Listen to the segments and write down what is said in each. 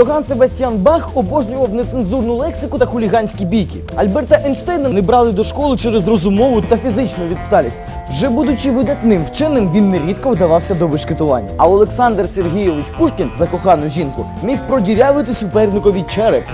Йоган Себастьян Бах обожнював нецензурну лексику та хуліганські бійки. Альберта Ейнштейна не брали до школи через розумову та фізичну відсталість. Вже будучи видатним вченим, він нерідко вдавався до вишкетування. А Олександр Сергійович Пушкін за кохану жінку міг продірявити суперникові череп.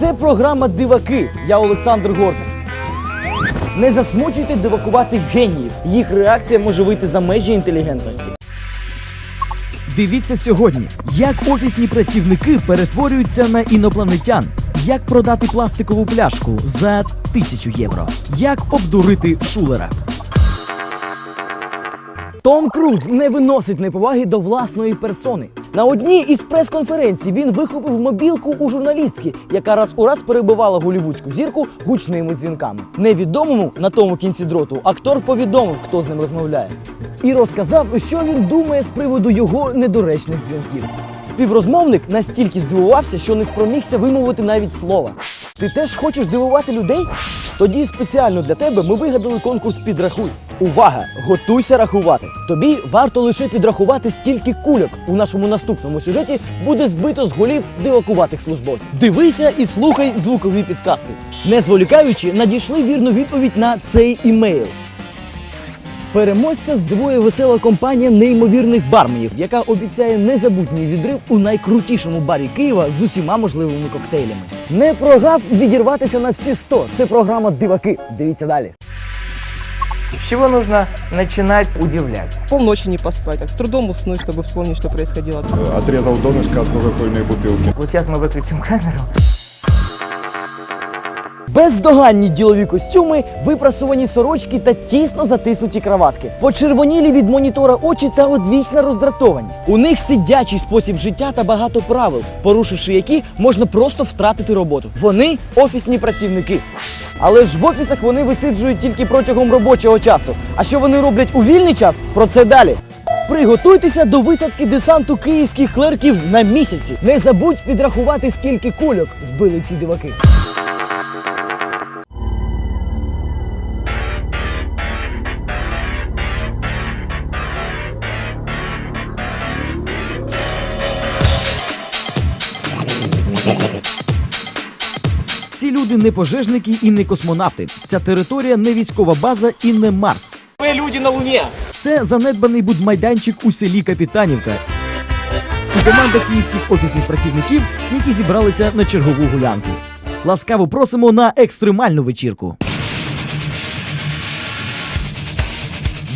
Це програма Диваки. Я Олександр Гордон. Не засмучуйте дивакувати геніїв. Їх реакція може вийти за межі інтелігентності. Дивіться сьогодні, як офісні працівники перетворюються на інопланетян, як продати пластикову пляшку за тисячу євро, як обдурити шулера. Том Круз не виносить неповаги до власної персони. На одній із прес-конференцій він вихопив мобілку у журналістки, яка раз у раз перебивала голівудську зірку гучними дзвінками. Невідомому на тому кінці дроту актор повідомив, хто з ним розмовляє, і розказав, що він думає з приводу його недоречних дзвінків. Співрозмовник настільки здивувався, що не спромігся вимовити навіть слова. Ти теж хочеш дивувати людей? Тоді спеціально для тебе ми вигадали конкурс підрахуй. Увага! Готуйся рахувати. Тобі варто лише підрахувати, скільки кульок у нашому наступному сюжеті буде збито з голів дивакуватих службовців. Дивися і слухай звукові підказки. Не зволікаючи, надійшли вірну відповідь на цей імейл. Переможця здивує весела компанія неймовірних барменів, яка обіцяє незабутній відрив у найкрутішому барі Києва з усіма можливими коктейлями. Не програв відірватися на всі 100. Це програма Диваки. Дивіться далі. С чего нужно начинать удивлять? полночи не поспать, так с трудом уснуть, чтобы вспомнить, что происходило. Отрезал донышко от кока-кольной бутылки. Вот сейчас мы выключим камеру. Бездоганні ділові костюми, випрасувані сорочки та тісно затиснуті краватки. Почервонілі від монітора очі та одвічна роздратованість. У них сидячий спосіб життя та багато правил, порушивши які можна просто втратити роботу. Вони офісні працівники. Але ж в офісах вони висиджують тільки протягом робочого часу. А що вони роблять у вільний час? Про це далі. Приготуйтеся до висадки десанту київських клерків на місяці. Не забудь підрахувати, скільки кульок збили ці диваки. Люди не пожежники і не космонавти. Ця територія не військова база і не Марс. Ви люди на луні! Це занедбаний будмайданчик у селі Капітанівка. І команда київських офісних працівників, які зібралися на чергову гулянку. Ласкаво просимо на екстремальну вечірку.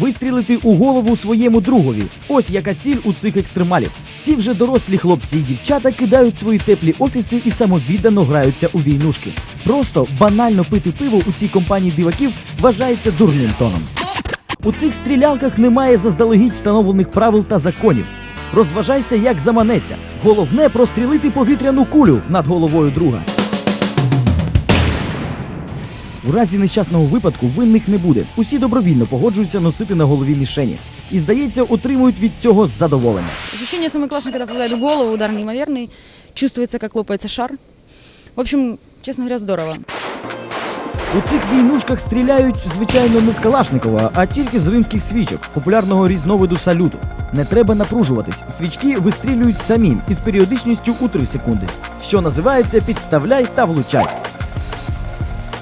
Вистрілити у голову своєму другові. Ось яка ціль у цих екстремалів. Ці вже дорослі хлопці і дівчата кидають свої теплі офіси і самовіддано граються у війнушки. Просто банально пити пиво у цій компанії диваків вважається дурним тоном. У цих стрілялках немає заздалегідь встановлених правил та законів. Розважайся, як заманеться. Головне прострілити повітряну кулю над головою друга. У разі нещасного випадку винних не буде. Усі добровільно погоджуються носити на голові мішені. І, здається, отримують від цього задоволення. Ощущение самое классное, когда попадает в голову, удар неимоверный, чувствуется, как лопается шар. В общем, честно говоря, здорово. У цих війнушках стріляють, звичайно, не з Калашникова, а тільки з римських свічок, популярного різновиду салюту. Не треба напружуватись. Свічки вистрілюють самі із періодичністю у 3 секунди, що називається підставляй та влучай.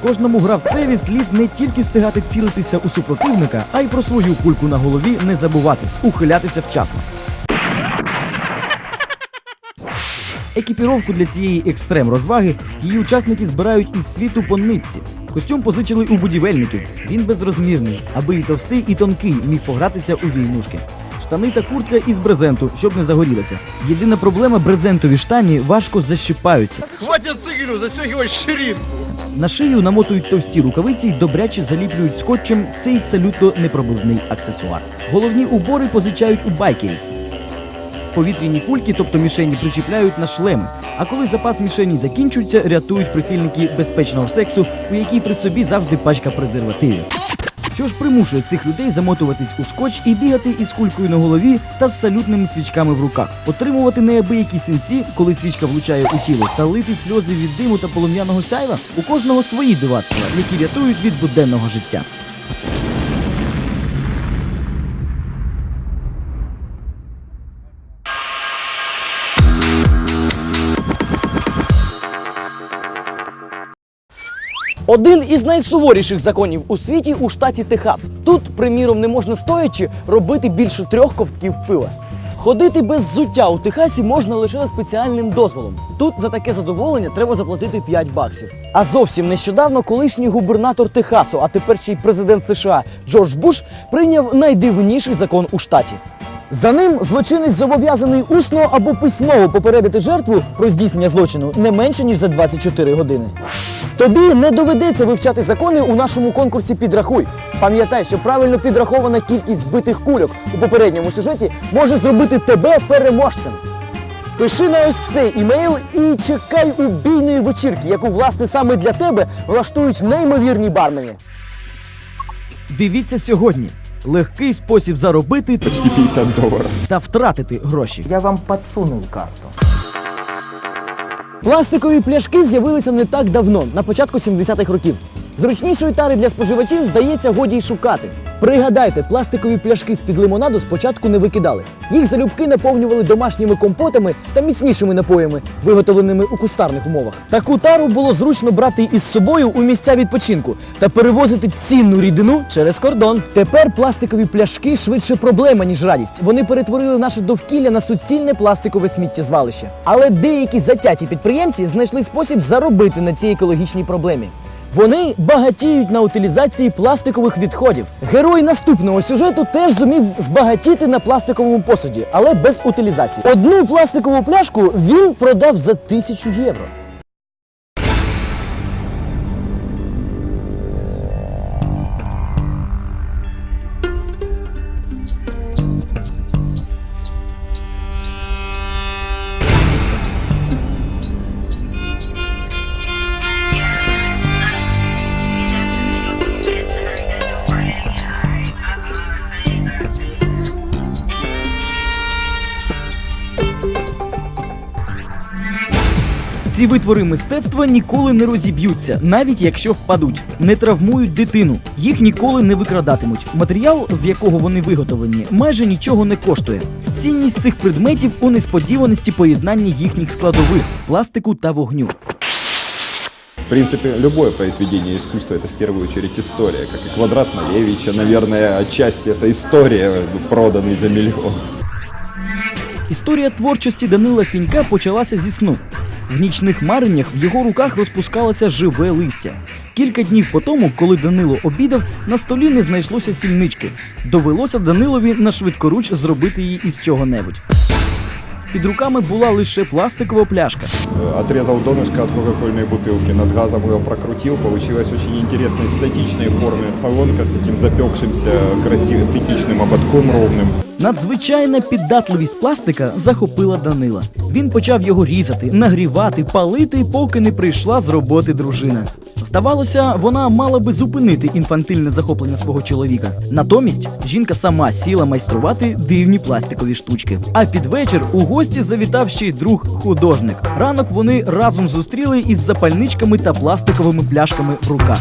Кожному гравцеві слід не тільки стигати цілитися у супротивника, а й про свою кульку на голові не забувати, ухилятися вчасно. Екіпіровку для цієї екстрем розваги її учасники збирають із світу по нитці. Костюм позичили у будівельників. Він безрозмірний, аби і товстий, і тонкий міг погратися у війнушки. Штани та куртка із брезенту, щоб не загорілося. Єдина проблема брезентові штані важко защипаються. Хватит цигелю, застегивай ширинку. На шию намотують товсті рукавиці й добряче заліплюють скотчем цей абсолютно непробивний аксесуар. Головні убори позичають у байкерів. Повітряні кульки, тобто мішені, причіпляють на шлеми. А коли запас мішені закінчується, рятують прихильники безпечного сексу, у якій при собі завжди пачка презервативів. Що ж примушує цих людей замотуватись у скотч і бігати із кулькою на голові та з салютними свічками в руках, отримувати неабиякі синці, коли свічка влучає у тіло, та лити сльози від диму та полум'яного сяйва? У кожного свої дивацтва, які рятують від буденного життя. Один із найсуворіших законів у світі у штаті Техас. Тут, приміром, не можна стоячи робити більше трьох ковтків пива. Ходити без взуття у Техасі можна лише спеціальним дозволом. Тут за таке задоволення треба заплатити 5 баксів. А зовсім нещодавно колишній губернатор Техасу, а тепер ще й президент США Джордж Буш прийняв найдивніший закон у штаті. За ним злочинець зобов'язаний усно або письмово попередити жертву про здійснення злочину не менше ніж за 24 години. Тобі не доведеться вивчати закони у нашому конкурсі Підрахуй. Пам'ятай, що правильно підрахована кількість збитих кульок у попередньому сюжеті може зробити тебе переможцем. Пиши на ось цей імейл і чекай убійної вечірки, яку власне саме для тебе влаштують неймовірні бармени. Дивіться сьогодні. Легкий спосіб заробити Почти 50 долларов. та втратити гроші. Я вам подсунул карту. Пластикові пляшки з'явилися не так давно, на початку 70-х років. Зручнішої тари для споживачів, здається, годі й шукати. Пригадайте, пластикові пляшки з-під лимонаду спочатку не викидали. Їх залюбки наповнювали домашніми компотами та міцнішими напоями, виготовленими у кустарних умовах. Таку тару було зручно брати із собою у місця відпочинку та перевозити цінну рідину через кордон. Тепер пластикові пляшки швидше проблема, ніж радість. Вони перетворили наше довкілля на суцільне пластикове сміттєзвалище. Але деякі затяті підприємці знайшли спосіб заробити на цій екологічній проблемі. Вони багатіють на утилізації пластикових відходів. Герой наступного сюжету теж зумів збагатіти на пластиковому посуді, але без утилізації. Одну пластикову пляшку він продав за тисячу євро. витвори мистецтва ніколи не розіб'ються, навіть якщо впадуть, не травмують дитину. Їх ніколи не викрадатимуть. Матеріал, з якого вони виготовлені, майже нічого не коштує. Цінність цих предметів у несподіваності поєднання їхніх складових пластику та вогню. В принципе, любое произведение искусства это в первую очередь история. Как и квадрат Малевича, наверное, отчасти это история, проданный за миллион. Історія творчості Данила Фінька почалася зі сну. В нічних мареннях в його руках розпускалося живе листя. Кілька днів по тому, коли Данило обідав, на столі не знайшлося сільнички. Довелося Данилові на швидкоруч зробити її із чого-небудь. Під руками була лише пластикова пляшка. Э, Отрезал донышко от кока-кольной бутылки, над газом его прокрутил, получилась очень интересной статичной формы салонка с таким запекшимся красивым эстетичным ободком ровным. Надзвичайна піддатливість пластика захопила Данила. Він почав його різати, нагрівати, палити, поки не прийшла з роботи дружина. Здавалося, вона мала би зупинити інфантильне захоплення свого чоловіка. Натомість жінка сама сіла майструвати дивні пластикові штучки. А під вечір у гості завітав ще й друг художник. Ранок вони разом зустріли із запальничками та пластиковими пляшками в руках.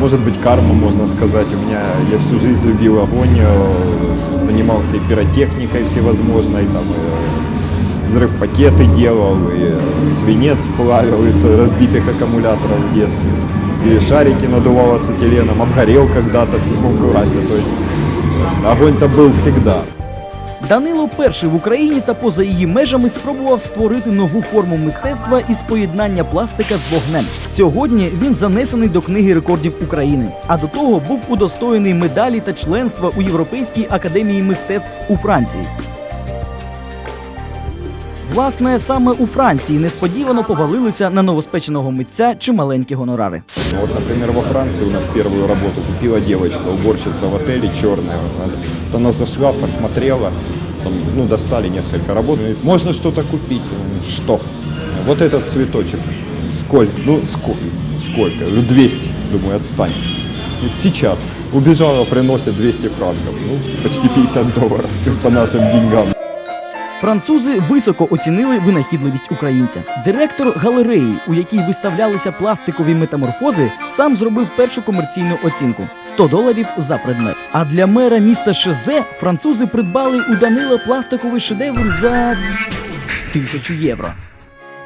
Может быть, карма, можно сказать. У меня я всю жизнь любил огонь, э, занимался и пиротехникой всевозможной, там и взрыв пакеты делал, и э, свинец плавил из разбитых аккумуляторов в детстве. И шарики надувал ацетиленом, обгорел когда-то в седьмом классе. То есть э, огонь-то был всегда. Данило перший в Україні та поза її межами спробував створити нову форму мистецтва із поєднання пластика з вогнем. Сьогодні він занесений до книги рекордів України, а до того був удостоєний медалі та членства у Європейській академії мистецтв у Франції. Власне, саме у Франції несподівано повалилися на новоспеченого митця чималенькі гонорари. Вот, например, во Франции у нас первую работу купила девочка, уборщица в отеле, черная. Она, вот она зашла, посмотрела, там, ну, достали несколько работ. Говорит, Можно что-то купить? Я говорю, Что? Вот этот цветочек. Сколько? Ну, сколько? Сколько? 200. Думаю, отстань. Сейчас. Убежала, приносит 200 франков. Ну, почти 50 долларов по нашим деньгам. Французи високо оцінили винахідливість українця. Директор галереї, у якій виставлялися пластикові метаморфози, сам зробив першу комерційну оцінку 100 доларів за предмет. А для мера міста Шезе французи придбали у Данила пластиковий шедевр за тисячу євро.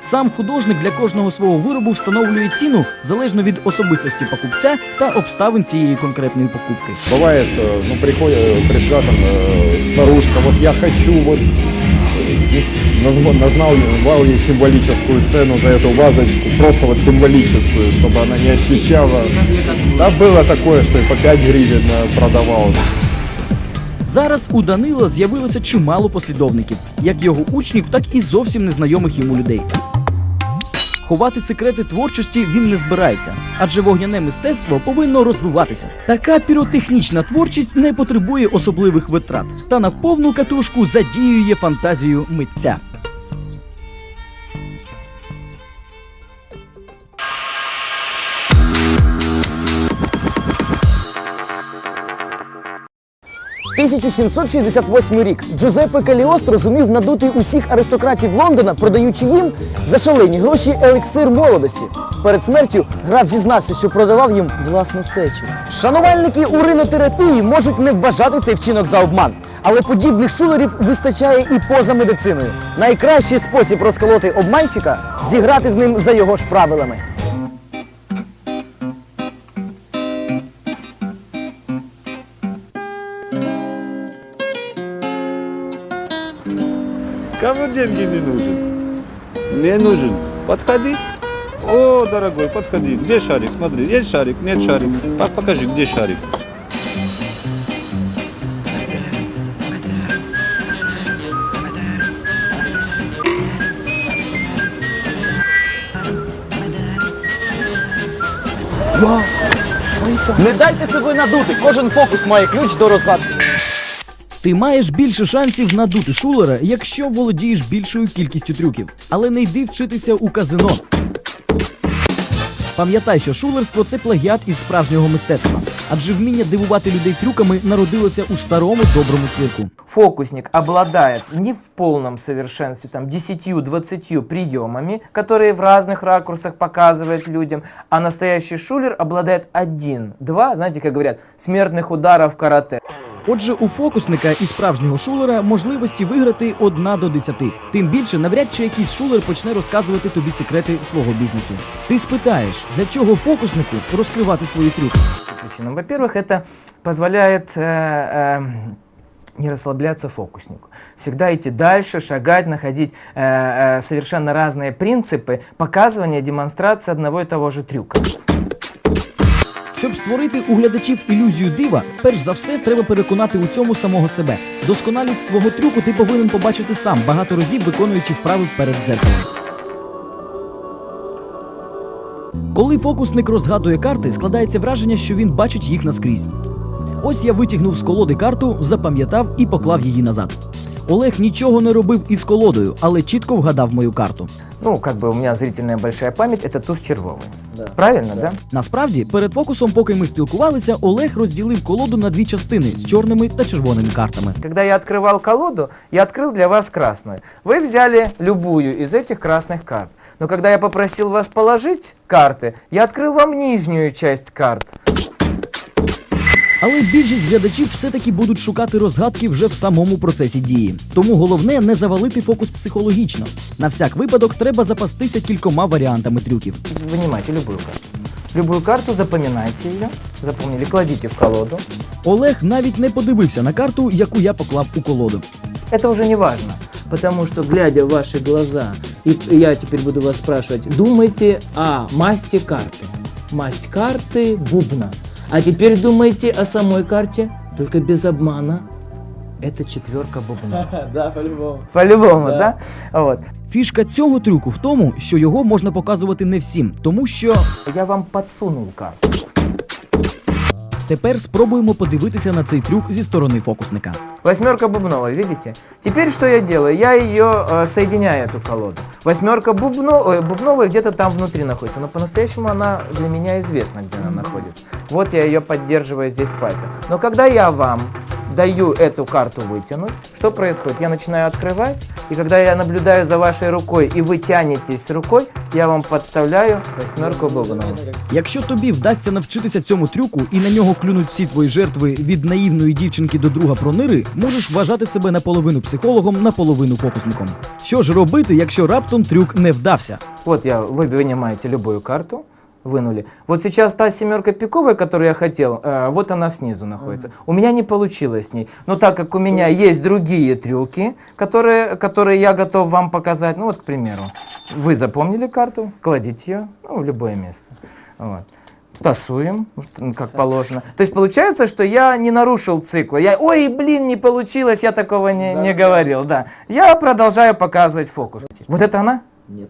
Сам художник для кожного свого виробу встановлює ціну залежно від особистості покупця та обставин цієї конкретної покупки. Бывает, э, ну, приходит, э, пришла там э, старушка, вот я хочу, вот, э, назва- назвал ей символическую цену за эту вазочку, просто вот символическую, чтобы она не ощущала. Да, было такое, что и по 5 гривен э, продавал. Зараз у Данила з'явилося чимало послідовників, як його учнів, так і зовсім незнайомих йому людей. Ховати секрети творчості він не збирається, адже вогняне мистецтво повинно розвиватися. Така піротехнічна творчість не потребує особливих витрат та на повну катушку задіює фантазію митця. – 1768 рік Джузеппе Каліостро зумів надути усіх аристократів Лондона, продаючи їм за шалені гроші елексир молодості. Перед смертю граф зізнався, що продавав їм власну сечу. Шанувальники уринотерапії можуть не вважати цей вчинок за обман, але подібних шулерів вистачає і поза медициною. Найкращий спосіб розколоти обманщика зіграти з ним за його ж правилами. Деньги не нужен? Не нужен. Подходи. О, дорогой, подходи. Где шарик? Смотри, есть шарик? Нет шарик. Покажи, где шарик. Не дайте себе надути, кожен фокус має ключ до розгадки. Ти маєш більше шансів надути шулера, якщо володієш більшою кількістю трюків. Але не йди вчитися у казино. Пам'ятай, що шулерство це плагіат із справжнього мистецтва, адже вміння дивувати людей трюками народилося у старому доброму цирку. Фокусник обладает не в полном совершенстве, там, 10-20 приемами, которые в разных ракурсах показывает людям, а настоящий шулер обладает один-два, знаете, как говорят, смертных ударов карате. Отже, у фокусника і справжнього шулера можливості виграти одна до десяти. Тим більше, навряд чи якийсь шулер почне розказувати тобі секрети свого бізнесу. Ти спитаєш, для чого фокуснику розкривати свої трюки? причинам. Во-первых, это позволяет э, э, не расслабляться фокуснику. Всегда идти дальше, шагать, находить э, э, совершенно разные принципы показывания, демонстрации одного и того же трюка. Щоб створити у глядачів ілюзію дива, перш за все треба переконати у цьому самого себе. Досконалість свого трюку ти повинен побачити сам, багато разів виконуючи вправи перед дзеркалом. Коли фокусник розгадує карти, складається враження, що він бачить їх наскрізь. Ось я витягнув з колоди карту, запам'ятав і поклав її назад. Олег нічого не робив із колодою, але чітко вгадав мою карту. Ну, как бы у меня зрительная большая память, это туз червовый. Правильно, да? Насправді, перед фокусом, поки ми спілкувалися, Олег розділив колоду на дві частини з чорними та червоними картами. Когда я открывал колоду, я открыл для вас красную. Вы взяли любую из этих красных карт. Но когда я попросил вас положить карты, я открыл вам нижнюю часть карт. Але більшість глядачів все-таки будуть шукати розгадки вже в самому процесі дії. Тому головне не завалити фокус психологічно. На всяк випадок треба запастися кількома варіантами трюків. Вынимайте любую карту. Любую карту, запоминайте ее. Запомнили, кладите в колоду. Олег навіть не подивився на карту, яку я поклав у колоду. Это уже не важно, потому что, глядя в ваши глаза, и я теперь буду вас спрашивать, думайте о масти карты. Масть карты бубна. А теперь думайте о самой карте, только без обмана. Это четверка бубна. Да, по-любому. По-любому, да? Вот. Фішка цього трюку в тому, що його можна показувати не всім, тому що Я вам подсунул карту. Тепер спробуємо подивитися на цей трюк зі сторони фокусника. Восьмерка бубновая, видите? Теперь что я делаю? Я ее э, соединяю, эту колоду. Восьмерка бубно, бубновая где-то там внутри находится, но по-настоящему она для меня известна, где она находится. Вот я ее поддерживаю здесь пальцем. Но когда я вам даю эту карту вытянуть, что происходит? Я начинаю открывать, и когда я наблюдаю за вашей рукой, и вы тянетесь рукой, я вам подставляю восьмерку бубнов. Якщо тобі вдасться навчитися цьому трюку і на нього клюнуть всі твої жертви від наївної дівчинки до друга пронири, можеш вважати себе наполовину психологом, наполовину фокусником. Що ж робити, якщо раптом трюк не вдався? Вот я, вы вынимаете любую карту, вынули. Вот сейчас та семерка пиковая, которую я хотел, э, вот она снизу находится. У меня не получилось с ней. Но так как у меня есть другие трюки, которые, которые я готов вам показать, ну вот, к примеру, вы запомнили карту, кладите ее ну, в любое место. Вот. Тасуем, как положено. То есть получается, что я не нарушил цикла. Я, ой, блин, не получилось, я такого не, не говорил. Да. Я продолжаю показывать фокус. Вот это она? Ні.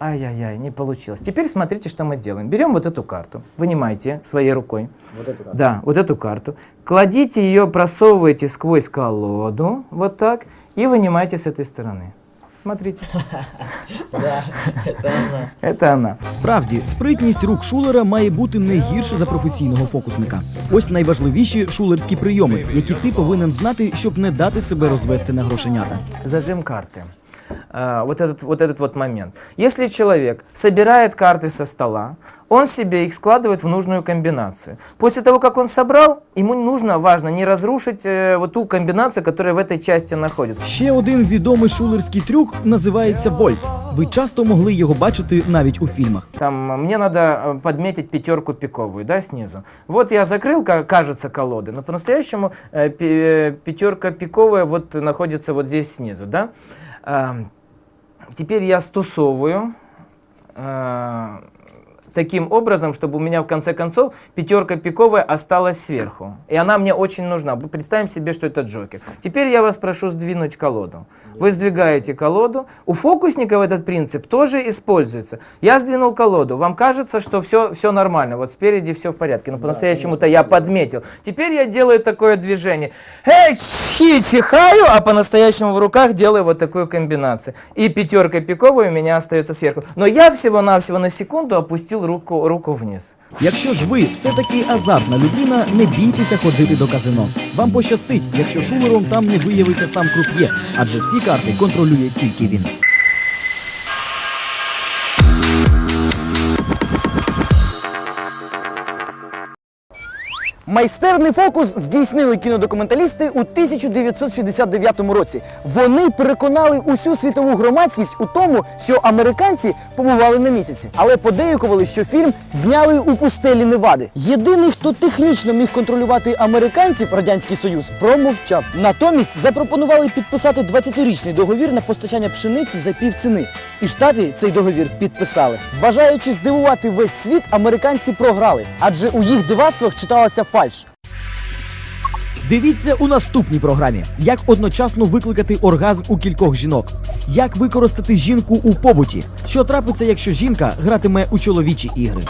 Ай-яй-яй, не получилось. Теперь смотрите, что мы делаем. Берем вот эту карту, вынимайте своей рукой. Вот эту карту. Да, вот эту карту. Кладите ее, просовываете сквозь колоду, вот так, и вынимайте с этой стороны. Смотрите. Да, это она. Это она. Справді, спритність рук шулера має бути не гірше за професійного фокусника. Ось найважливіші шулерські прийоми, які ти повинен знати, щоб не дати себе розвести на грошенята. Зажим карты. А, вот, этот, вот этот вот момент. Если человек собирает карты со стола, он себе их складывает в нужную комбинацию. После того, как он собрал, ему нужно, важно, не разрушить э, вот ту комбинацию, которая в этой части находится. Ще один відомий шулерський трюк називається вольт. Ви часто могли його бачити навіть у фільмах. Там э, мне надо э, подметить пятерку пиковую, да, снизу. Вот я закрыл, ка- кажется, колоды, но по-настоящему э, пи- э, пятерка пиковая вот находится вот здесь снизу, да. Ам, Теперь я стусовываю э, таким образом, чтобы у меня в конце концов пятерка пиковая осталась сверху. И она мне очень нужна. Представим себе, что это Джокер. Теперь я вас прошу сдвинуть колоду. Вы сдвигаете колоду. У фокусников этот принцип тоже используется. Я сдвинул колоду. Вам кажется, что все, все нормально. Вот спереди все в порядке. Но по-настоящему-то я подметил. Теперь я делаю такое движение. Эй, чи чихаю, а по-настоящему в руках делаю вот такую комбинацию. И пятерка пиковая у меня остается сверху. Но я всего-навсего на секунду опустил руку, руку вниз. Якщо ж ви все-таки азартна людина, не бійтеся ходити до казино. Вам пощастить, якщо шулером там не виявиться сам круп'є, адже всі карти контролює тільки він. Майстерний фокус здійснили кінодокументалісти у 1969 році. Вони переконали усю світову громадськість у тому, що американці побували на місяці, але подеякували, що фільм зняли у пустелі Невади. Єдиний, хто технічно міг контролювати американців, радянський союз, промовчав. Натомість запропонували підписати 20-річний договір на постачання пшениці за півціни. І штати цей договір підписали. Бажаючи здивувати весь світ, американці програли, адже у їх дивацтвах читалася фальш. Дивіться у наступній програмі, як одночасно викликати оргазм у кількох жінок, як використати жінку у побуті, що трапиться, якщо жінка гратиме у чоловічі ігри.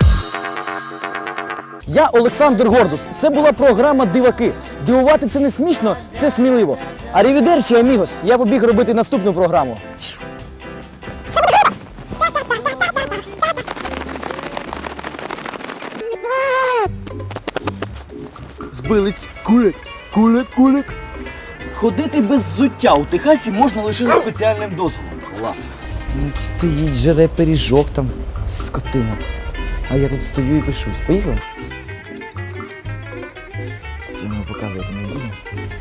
Я Олександр Гордус. Це була програма Диваки. Дивувати це не смішно, це сміливо. Арівідерчі, амігос. Я побіг робити наступну програму. Збилиць, кулик, кулик, кулик. Ходити без взуття у Техасі можна лише за спеціальним дозволом. Клас. Ну, Стоїть, жере пиріжок там, скотина. А я тут стою і пишусь. Поїхали? Це йому показувати не буду.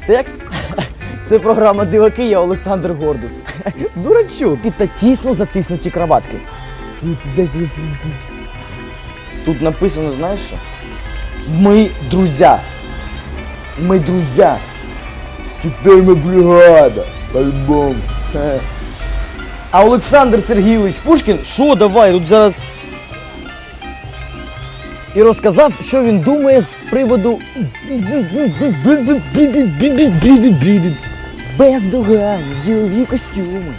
Текст? Це програма Диваки, я Олександр Гордус. Дурачок. І та тісно затиснуті краватки. Тут написано, знаєш що? Ми друзя. Ми друзя. Тепер ми бригада. По-любому. А Олександр Сергійович Пушкін, що давай, тут зараз. І розказав, що він думає з приводу бездоганні ділові костюми,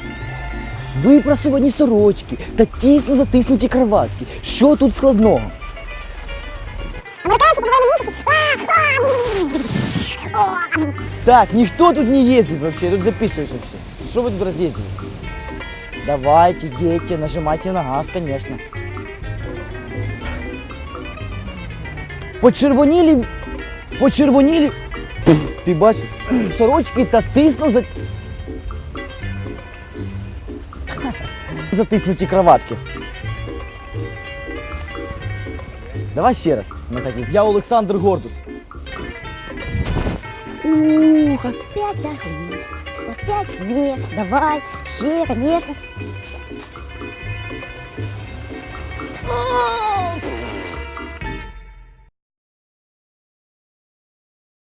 випрасувані сорочки та тісно затиснуті кроватки. Що тут складного? Так, никто тут не ездит вообще, тут записываюсь вообще. Что вы тут разъездились? Давайте, едьте, нажимайте на газ, конечно. Почервонілі, почервонілі, Ти бач, сорочки та тисну за. Затиснуті кроватки. Давай ще раз. На. Я Олександр Гордус. Ух, опять дожди, опять снег, давай, ще, конечно.